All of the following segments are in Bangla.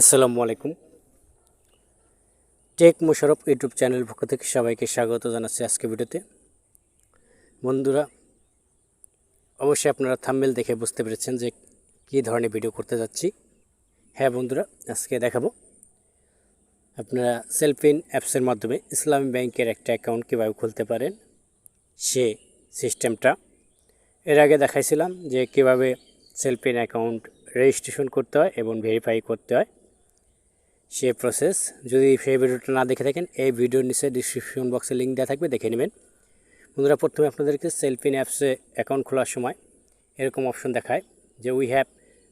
আসসালামু আলাইকুম। টেক মোশারফ ইউটিউব চ্যানেল পক্ষ থেকে সবাইকে স্বাগত জানাচ্ছি আজকে ভিডিওতে। বন্ধুরা, অবশ্যই আপনারা থাম্বেল দেখে বুঝতে পেরেছেন যে কী ধরনের ভিডিও করতে যাচ্ছি। হ্যাঁ বন্ধুরা, আজকে দেখাবো। আপনারা সেলফিন অ্যাপসের মাধ্যমে ইসলামী ব্যাংকের একটা অ্যাকাউন্ট কীভাবে খুলতে পারেন, সে সিস্টেমটা এর আগে দেখাইছিলাম যে কীভাবে সেলফিন অ্যাকাউন্ট রেজিস্ট্রেশন করতে হয় এবং ভেরিফাই করতে হয়। সে প্রসেস যদি সেই ভিডিওটা না দেখে থাকেন, এই ভিডিওর নিচে ডিসক্রিপশন বক্সে লিঙ্ক দেওয়া থাকবে, দেখে নেবেন। বন্ধুরা, প্রথমে আপনাদেরকে সেলফিন অ্যাপসে অ্যাকাউন্ট খোলার সময় এরকম অপশন দেখায় যে we have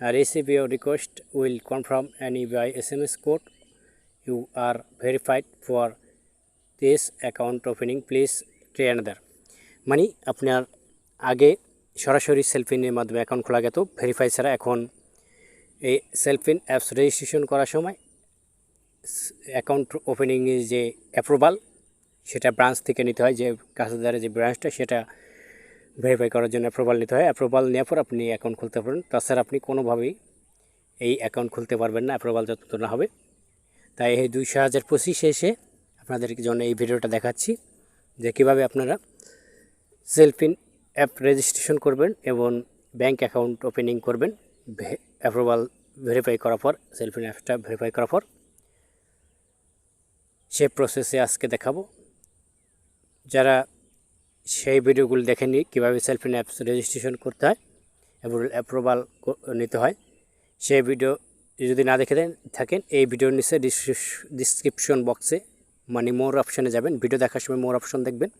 receive your request will confirm any by S M S code you are verified for this account opening please try another মানে আপনার আগে সরাসরি সেলফিনের মাধ্যমে অ্যাকাউন্ট খোলা গেত। ভেরিফাই ছাড়া এখন এই সেলফিন অ্যাপস রেজিস্ট্রেশন করার সময় অ্যাকাউন্ট ওপেনিংয়ের যে অ্যাপ্রুভাল সেটা ব্রাঞ্চ থেকে নিতে হয়, যে কাছাদারে যে ব্রাঞ্চটা সেটা ভেরিফাই করার জন্য অ্যাপ্রুভাল নিতে হয়। অ্যাপ্রুভাল নেওয়ার পর আপনি অ্যাকাউন্ট খুলতে পারেন তাছাড়া আপনি কোনোভাবেই এই অ্যাকাউন্ট খুলতে পারবেন না অ্যাপ্রুভাল যত না হবে। তাই এই দুইশো হাজার পঁচিশে এসে আপনাদের জন্য এই ভিডিওটা দেখাচ্ছি, যে কীভাবে আপনারা সেলফিন অ্যাপ রেজিস্ট্রেশন করবেন এবং ব্যাংক অ্যাকাউন্ট ওপেনিং করবেন অ্যাপ্রুভাল ভেরিফাই করার পর সেলফিন অ্যাপটা ভেরিফাই করার পর। সে প্রসেসে আজকে দেখাবো। যারা সেই ভিডিওগুলো দেখেনি কীভাবে সেলফিন অ্যাপস রেজিস্ট্রেশন করতে হয় এবং অ্যাপ্রুভাল নিতে হয়, সেই ভিডিও যদি না দেখে থাকেন, এই ভিডিওর নিচে ডিসক্রিপশন বক্সে মানে মোর অপশানে যাবেন। ভিডিও দেখার সময় মোর অপশন দেখবেন।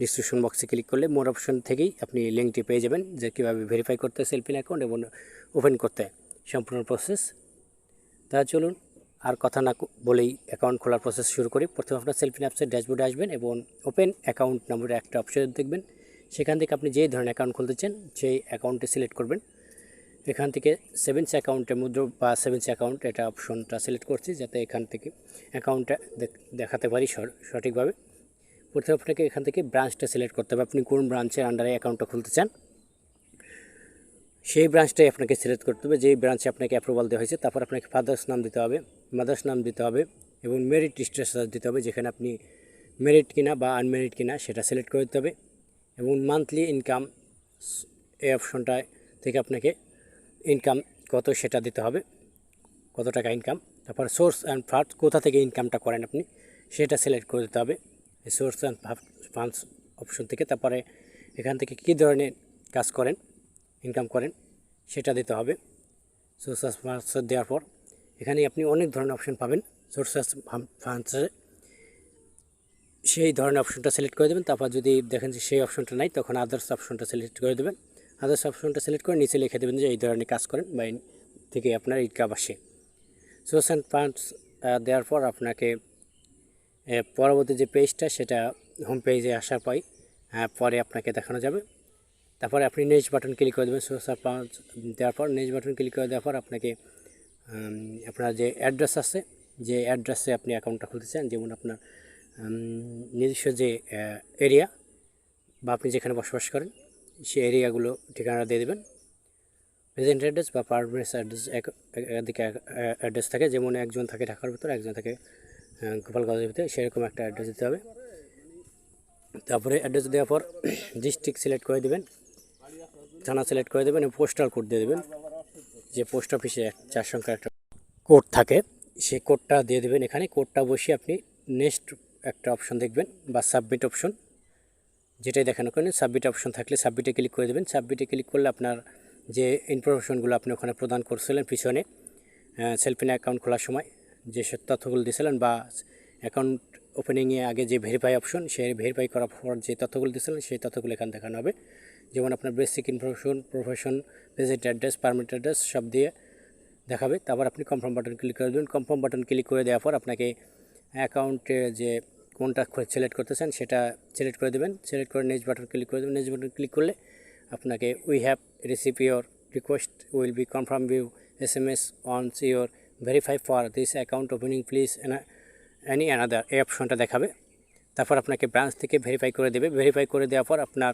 ডিসক্রিপশন বক্সে ক্লিক করলে মোর অপশন থেকেই আপনি লিঙ্কটি পেয়ে যাবেন যে কীভাবে ভেরিফাই করতে হয় সেলফিন অ্যাকাউন্ট এবং ওপেন করতে সম্পূর্ণ প্রসেস তা চলুন আর কথা না বলেই অ্যাকাউন্ট খোলার প্রসেস শুরু করি। প্রথমে আপনার সেলফিন অ্যাপসের ড্যাশবোর্ডে আসবেন এবং ওপেন অ্যাকাউন্ট নম্বরে একটা অপশন দেখবেন। সেখান থেকে আপনি যেই ধরনের অ্যাকাউন্ট খুলতে চান, সেই অ্যাকাউন্টটি সিলেক্ট করবেন। এখান থেকে সেভিংস অ্যাকাউন্টে মুদ্র বা সেভিংস অ্যাকাউন্ট এটা অপশনটা সিলেক্ট করছি, যাতে এখান থেকে অ্যাকাউন্টটা দেখাতে পারি সঠিকভাবে। প্রথমে আপনাকে এখান থেকে ব্রাঞ্চটা সিলেক্ট করতে হবে। আপনি কোন ব্রাঞ্চের আন্ডারে অ্যাকাউন্টটা খুলতে চান, সেই ব্রাঞ্চটাই আপনাকে সিলেক্ট করতে হবে। যেই ব্রাঞ্চে আপনাকে অ্যাপ্রুভাল দেওয়া হয়েছে, তারপর আপনাকে ফাদার্স নাম দিতে হবে। মাদার্স নাম দিতে হবে এবং মেরিট স্ট্যাটাস দিতে হবে যেখানে আপনি মেরিট কিনা বা আনমেরিট কিনা সেটা সিলেক্ট করে দিতে হবে এবং মান্থলি ইনকাম এই অপশনটায় থেকে আপনাকে ইনকাম কত সেটা দিতে হবে, কত টাকা ইনকাম তারপর সোর্স অ্যান্ড ফান্ড কোথা থেকে ইনকামটা করেন আপনি সেটা সিলেক্ট করে দিতে হবে। সোর্স অ্যান্ড ফান্ডস অপশন থেকে তারপরে এখান থেকে কী ধরনের কাজ করেন ইনকাম করেন সেটা দিতে হবে। সোর্স অফ ফান্ডস দেওয়ার পর এখানে আপনি অনেক ধরনের অপশন পাবেন। সোর্স অফ ফান্ডসে সেই ধরনের অপশনটা সিলেক্ট করে দেবেন। তারপর যদি দেখেন যে সেই অপশনটা নাই, তখন আদার্স অপশনটা সিলেক্ট করে দেবেন। আদার্স অপশনটা সিলেক্ট করে নিচে লিখে দেবেন যে এই ধরনের কাজ করেন বা থেকে আপনার ইনকাম আসে সোর্স অ্যান্ড ফান্ডস দেওয়ার পর আপনাকে পরবর্তী যে পেজটা সেটা হোম পেজে আসার পর পরে আপনাকে দেখানো যাবে। তারপরে আপনি নেক্সট বাটন ক্লিক করে দেবেন। সোর্স অফ ফান্ডস দেওয়ার পর নেক্সট বাটন ক্লিক করে দেওয়ার পর আপনাকে আপনার যে অ্যাড্রেস আছে, যে অ্যাড্রেসে আপনি অ্যাকাউন্টটা খুলতে চান যেমন আপনার নিজস্ব যে এরিয়া বা আপনি যেখানে বসবাস করেন, সে এরিয়াগুলো ঠিকানা দিয়ে দেবেন। প্রেজেন্ট অ্যাড্রেস বা পারমানেন্ট অ্যাড্রেস একাধিক অ্যাড্রেস থাকে, যেমন একজন থাকে ঢাকার ভিতরে, একজন থাকে গোপালগঞ্জের ভিতরে, সেরকম একটা অ্যাড্রেস দিতে হবে। তারপরে অ্যাড্রেস দেওয়ার পর ডিস্ট্রিক্ট সিলেক্ট করে দেবেন, থানা সিলেক্ট করে দেবেন, এবং পোস্টাল কোড দিয়ে দেবেন। যে পোস্ট অফিসে চার সংখ্যার একটা কোড থাকে, সেই কোডটা দিয়ে দেবেন। এখানে কোডটা বসিয়ে আপনি নেক্সট একটা অপশন দেখবেন বা সাবমিট অপশন। যেটাই দেখানো করেন, সাবমিট অপশন থাকলে সাবমিটে ক্লিক করে দেবেন। সাবমিটে ক্লিক করলে আপনার যে ইনফরমেশনগুলো আপনি ওখানে প্রদান করছিলেন পিছনে সেলফিন অ্যাকাউন্ট খোলার সময় যে তথ্যগুলো দিয়েছিলেন বা অ্যাকাউন্ট ওপেনিংয়ে আগে যে ভেরিফাই অপশন সেই ভেরিফাই করার পর যে তথ্যগুলো দিয়েছিলেন সেই তথ্যগুলো এখানে দেখানো হবে। যেমন আপনার basic information profession present address permit address সব দিয়ে দেখাবে। তারপর আপনি কনফার্ম বাটন ক্লিক করে দেবেন। কনফার্ম বাটন ক্লিক করে দেওয়ার পর আপনাকে অ্যাকাউন্টে যে কোনটা সিলেক্ট করতে চান সেটা সিলেক্ট করে দেবেন। সিলেক্ট করে নেক্সট বাটন ক্লিক করে দেবেন। নেক্সট বাটন ক্লিক করলে আপনাকে we have receive your request will be confirm you S M S once your verify for this account opening please any another এই অপশনটা দেখাবে। তারপর আপনাকে ব্রাঞ্চ থেকে ভেরিফাই করে দেবে। ভেরিফাই করে দেওয়ার পর আপনার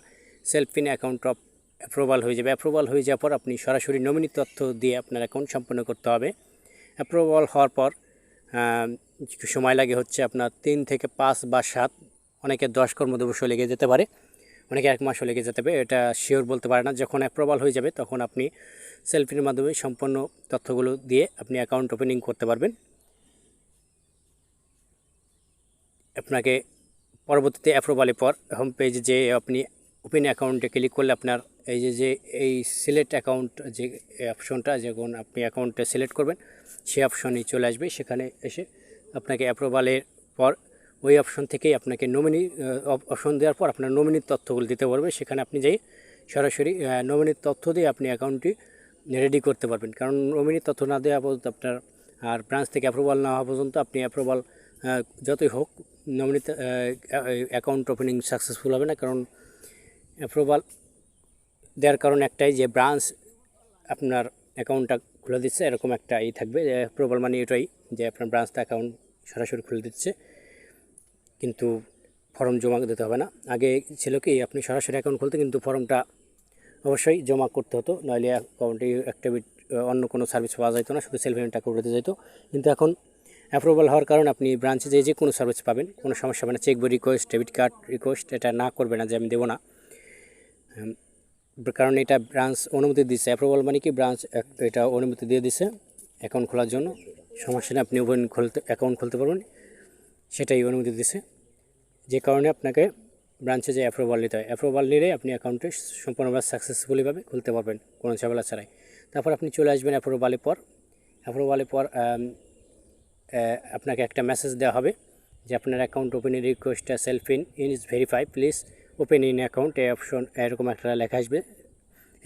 সেলফিন অ্যাকাউন্ট অফ অ্যাপ্রুভাল হয়ে যাবে। অ্যাপ্রুভাল হয়ে যাওয়ার পর আপনি সরাসরি নমিনি তথ্য দিয়ে আপনার অ্যাকাউন্ট সম্পন্ন করতে হবে। অ্যাপ্রুভাল হওয়ার পর সময় লাগে হচ্ছে আপনার তিন থেকে পাঁচ বা সাত, অনেকে দশ কর্মদিবসও লেগে যেতে পারে, অনেকে এক মাসও লেগে যেতে পারে, এটা শিওর বলতে পারে না। যখন অ্যাপ্রুভাল হয়ে যাবে তখন আপনি সেলফির মাধ্যমে সম্পূর্ণ তথ্যগুলো দিয়ে আপনি অ্যাকাউন্ট ওপেনিং করতে পারবেন। আপনাকে পরবর্তীতে অ্যাপ্রুভালের পর হোম পেজে যে আপনি ওপেন অ্যাকাউন্টে ক্লিক করলে আপনার এই যে যে এই সিলেক্ট অ্যাকাউন্ট যে অপশনটা যখন আপনি অ্যাকাউন্টে সিলেক্ট করবেন, সেই অপশনই চলে আসবে। সেখানে এসে আপনাকে অ্যাপ্রুভালের পর ওই অপশন থেকেই আপনাকে নমিনি অপশন দেওয়ার পর আপনার নমিনির তথ্যগুলো দিতে পারবে। সেখানে আপনি যাই সরাসরি নমিনির তথ্য দিয়ে আপনি অ্যাকাউন্টটি রেডি করতে পারবেন। কারণ নমিনির তথ্য না দেওয়া পর্যন্ত আপনার আর ব্রাঞ্চ থেকে অ্যাপ্রুভাল না হওয়া পর্যন্ত আপনি অ্যাপ্রুভাল যতই হোক নমিনি অ্যাকাউন্ট ওপেনিং সাকসেসফুল হবে না। কারণ অ্যাপ্রুভাল দেওয়ার কারণ একটাই যে ব্রাঞ্চ আপনার অ্যাকাউন্টটা খুলে দিচ্ছে, এরকম একটা ই থাকবে যে অ্যাপ্রুভাল মানে এটাই যে আপনার ব্রাঞ্চটা অ্যাকাউন্ট সরাসরি খুলে দিচ্ছে। কিন্তু ফর্ম জমা দিতে হবে না। আগে ছিল কি, আপনি সরাসরি অ্যাকাউন্ট খুলতে কিন্তু ফর্মটা অবশ্যই জমা করতে হতো, নইলে অ্যাকাউন্টে অ্যাক্টিভিট অন্য কোনো সার্ভিস পাওয়া যেত না, শুধু সেলফ পেমেন্টটা করে দিতে যেত কিন্তু এখন অ্যাপ্রুভাল হওয়ার কারণে আপনি ব্রাঞ্চে যে যে কোনো সার্ভিস পাবেন, কোনো সমস্যা হবে না। চেক বই রিকোয়েস্ট ডেবিট কার্ড রিকোয়েস্ট এটা না করবে না যে আমি দেবো না। কারণ এটা ব্রাঞ্চ অনুমতি দিচ্ছে অ্যাপ্রুভাল মানে কি ব্রাঞ্চ এটা অনুমতি দিয়ে দিছে অ্যাকাউন্ট খোলার জন্য। সমস্যা নেই, আপনি ওপেন খুলতে অ্যাকাউন্ট খুলতে পারবেন, সেটাই অনুমতি দিছে। যে কারণে আপনাকে ব্রাঞ্চে যে অ্যাপ্রুভাল নিতে হয় অ্যাপ্রুভাল নিলে আপনি অ্যাকাউন্টে সম্পূর্ণভাবে সাকসেসফুলিভাবে খুলতে পারবেন, কোনো ঝামেলা ছাড়াই। তারপর আপনি চলে আসবেন অ্যাপ্রুভালের পর। অ্যাপ্রুভালের পর আপনাকে একটা মেসেজ দেওয়া হবে যে আপনার অ্যাকাউন্ট ওপেনের রিকোয়েস্টটা self in in is verify please open in account এই অপশন এরকম একটা লেখা আসবে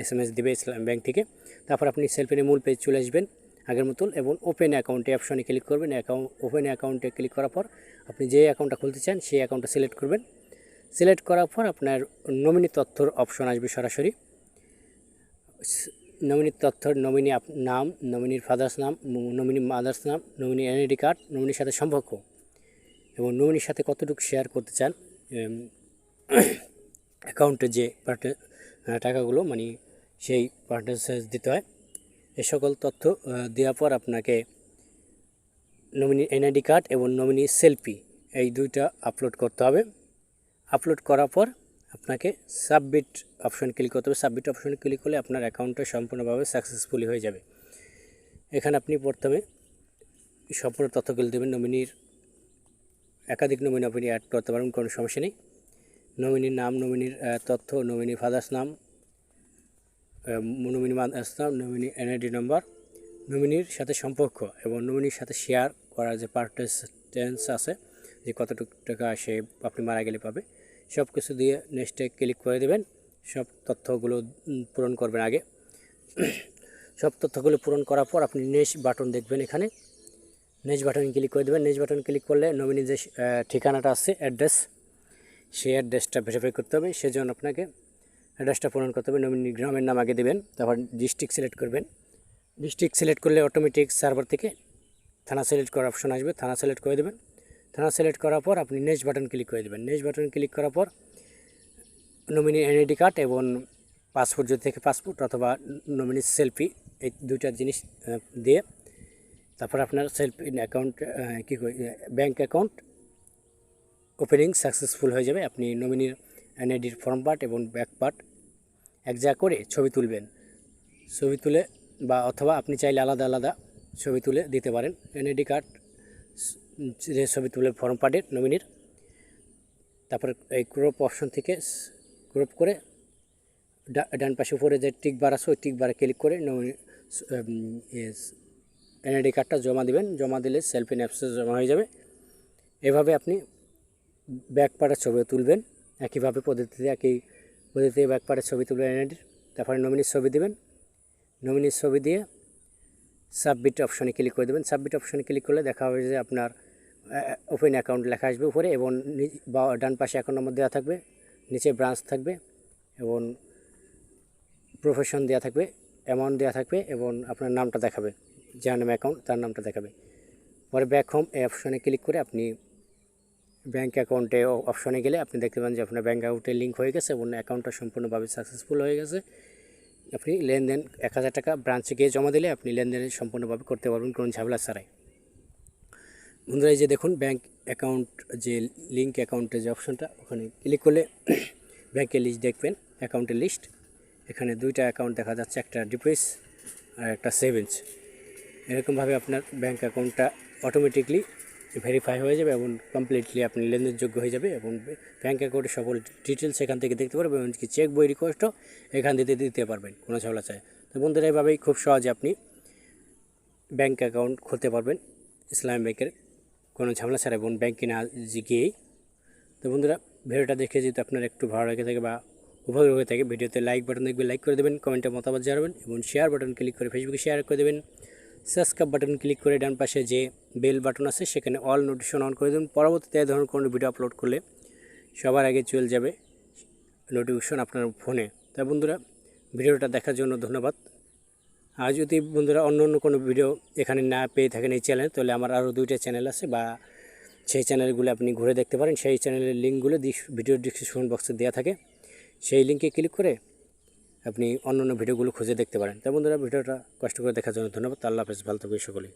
এস এম এস দেবে ইসলাম ব্যাংক থেকে। তারপর আপনি সেলফ ইনের মূল পেজ চলে আসবেন, আগের মতন, এবং ওপেন অ্যাকাউন্টে অপশনে ক্লিক করবেন অ্যাকাউন্ট ওপেন অ্যাকাউন্টে ক্লিক করার পর আপনি যে অ্যাকাউন্টটা খুলতে চান, সেই অ্যাকাউন্টটা সিলেক্ট করবেন। সিলেক্ট করার পর আপনার নমিনি তথ্যর অপশন আসবে সরাসরি। নমিনির তথ্যর নমিনি নাম নমিনির ফাদার্স নাম নমিনি মাদার্স নাম নমিনি এনআইডি কার্ড নমিনির সাথে সম্পর্ক। এবং নমিনির সাথে কতটুকু শেয়ার করতে চান অ্যাকাউন্টে যে পার্টে টাকাগুলো মানে সেই পার্টেন্সেজ দিতে হয়। এ সকল তথ্য দেওয়ার পর আপনাকে নমিনি এনআইডি কার্ড এবং নমিনি সেলফি এই দুইটা আপলোড করতে হবে। আপলোড করার পর আপনাকে সাবমিট অপশন ক্লিক করতে হবে। সাবমিট অপশনে ক্লিক করলে আপনার অ্যাকাউন্টটা সম্পূর্ণভাবে সাকসেসফুলি হয়ে যাবে। এখানে আপনি প্রথমে সম্পূর্ণ তথ্যগুলো দেবেন। নমিনির একাধিক নমিনি আপনি অ্যাড করতে পারবেন, কোনো সমস্যা নেই। নমিনির নাম, নমিনির তথ্য নমিনি ফাদার্স নাম নমিনি মাদার্স নাম নমিনি এনআইডি নম্বর নমিনির সাথে সম্পর্ক এবং নমিনির সাথে শেয়ার করার যে পার্টেন্স আছে, যে কতটুকু টাকা সে আপনি মারা গেলে পাবে সব কিছু দিয়ে নেক্সটে ক্লিক করে দেবেন। সব তথ্যগুলো পূরণ করবেন আগে। সব তথ্যগুলো পূরণ করার পর আপনি নেক্সট বাটন দেখবেন এখানে। নেক্সট বাটন ক্লিক করে দেবেন। নেক্সট বাটন ক্লিক করলে নমিনি যে ঠিকানাটা আছে অ্যাড্রেস সেই অ্যাড্রেসটা ভেরিফাই করতে হবে, সেজন্য আপনাকে অ্যাড্রেসটা পূরণ করতে হবে। নমিনি, গ্রামের নাম আগে দেবেন, তারপর ডিস্ট্রিক্ট সিলেক্ট করবেন। ডিস্ট্রিক্ট সিলেক্ট করলে অটোমেটিক সার্ভার থেকে থানা সিলেক্ট করার অপশন আসবে, থানা সিলেক্ট করে দেবেন। থানা সিলেক্ট করার পর আপনি নেক্সট বাটন ক্লিক করে দেবেন। নেক্সট বাটন ক্লিক করার পর নমিনি এনআইডি কার্ড এবং পাসপোর্ট যদি থেকে পাসপোর্ট অথবা নমিনি সেলফি এই দুইটা জিনিস দিয়ে তারপর আপনার সেলফি অ্যাকাউন্ট কী ব্যাঙ্ক অ্যাকাউন্ট ওপেনিং সাকসেসফুল হয়ে যাবে। আপনি নমিনির এনআইডির ফর্ম পার্ট এবং ব্যাক পার্ট এক করে ছবি তুলবেন। ছবি তুলে বা অথবা আপনি চাইলে আলাদা আলাদা ছবি তুলে দিতে পারেন। এনআইডি কার্ড যে ছবি তুলে ফর্ম পার্টের নমিনির তারপর এই ক্রপ অপশন থেকে ক্রপ করে ডান পাশে উপরে যে টিক বার ওই টিক বারে ক্লিক করে নমিনি এনআইডি কার্ডটা জমা দিবেন। জমা দিলে সেলফি অ্যাপসে জমা হয়ে যাবে। এভাবে আপনি ব্যাক পার্টের ছবি তুলবেন। একইভাবে পদ্ধতিতে একই পদ্ধতিতে ব্যাক পার্টের ছবি তুলবেন এনআইডির তারপরে নমিনির ছবি দেবেন। নমিনির ছবি দিয়ে সাবমিট অপশনে ক্লিক করে দেবেন। সাবমিট অপশনে ক্লিক করলে দেখা হবে যে আপনার ওপেন অ্যাকাউন্ট লেখা আসবে উপরে এবং বা ডান পাশে অ্যাকাউন্ট নম্বর দেওয়া থাকবে, নিচে ব্রাঞ্চ থাকবে এবং প্রফেশন দেওয়া থাকবে অ্যামাউন্ট দেওয়া থাকবে এবং আপনার নামটা দেখাবে, যার নামে অ্যাকাউন্ট তার নামটা দেখাবে। পরে ব্যাক হোম এই অপশনে ক্লিক করে আপনি ব্যাঙ্ক অ্যাকাউন্টে অপশনে গেলে আপনি দেখতে পাবেন যে আপনার ব্যাঙ্ক অ্যাকাউন্টে লিঙ্ক হয়ে গেছে এবং অ্যাকাউন্টটা সম্পূর্ণভাবে সাকসেসফুল হয়ে গেছে। আপনি লেনদেন এক হাজার টাকা ব্রাঞ্চে গিয়ে জমা দিলে আপনি লেনদেন সম্পূর্ণভাবে করতে পারবেন, কোনো ঝামেলা ছাড়াই। বন্ধুরা, এই যে দেখুন ব্যাঙ্ক অ্যাকাউন্ট, যে লিঙ্ক অ্যাকাউন্টের যে অপশনটা, ওখানে ক্লিক করলে ব্যাংকের লিস্ট দেখবেন, অ্যাকাউন্টের লিস্ট এখানে দুইটা অ্যাকাউন্ট দেখা যাচ্ছে, একটা ডিপোজিট আর একটা সেভিংস এরকমভাবে আপনার ব্যাঙ্ক অ্যাকাউন্টটা অটোমেটিকলি ভেরিফাই হয়ে যাবে এবং কমপ্লিটলি আপনি লেনদেনযোগ্য হয়ে যাবে এবং ব্যাংক অ্যাকাউন্টের সকল ডিটেলস এখান থেকে দেখতে পারবেন এমনকি চেক বই রিকোয়েস্টও এখান থেকে দিতে পারবেন, কোনো ঝামেলা চায় তো বন্ধুরা, এভাবেই খুব সহজে আপনি ব্যাঙ্ক অ্যাকাউন্ট খুলতে পারবেন ইসলামী ব্যাংকের কোনো ঝামেলা ছাড়া এবং ব্যাংকে না গিয়েই। তো বন্ধুরা, ভিডিওটা দেখে যদি আপনার একটু ভালো লাগে থাকে বা উপকার হয়ে থাকে, ভিডিওতে লাইক বাটন দেখবে লাইক করে দেবেন কমেন্টে মতামত জানাবেন এবং শেয়ার বাটন ক্লিক করে ফেসবুকে শেয়ার করে দেবেন। সাবস্ক্রাইব বাটন ক্লিক করে ডান পাশে যে বেল বাটন আছে, সেখানে অল নোটিফিকেশন অন করে দেবেন পরবর্তীতে এই ধরনের কোনো ভিডিও আপলোড করলে সবার আগে চলে যাবে নোটিফিকেশন আপনার ফোনে তা বন্ধুরা, ভিডিওটা দেখার জন্য ধন্যবাদ। আর যদি বন্ধুরা অন্য অন্য কোনো ভিডিও এখানে না পেয়ে থাকেন এই চ্যানেল তাহলে আমার আরও দুইটা চ্যানেল আছে বা সেই চ্যানেলগুলো আপনি ঘুরে দেখতে পারেন। সেই চ্যানেলের লিঙ্কগুলো ভিডিও ডিসক্রিপশন বক্সে দেওয়া থাকে। সেই লিঙ্কে ক্লিক করে আপনি অন্য অন্য ভিডিওগুলো খুঁজে দেখতে পারেন। তাই বন্ধুরা, ভিডিওটা কষ্ট করে দেখার জন্য ধন্যবাদ। আল্লাহ হাফেজ, ভালো থাকবে সকলেই।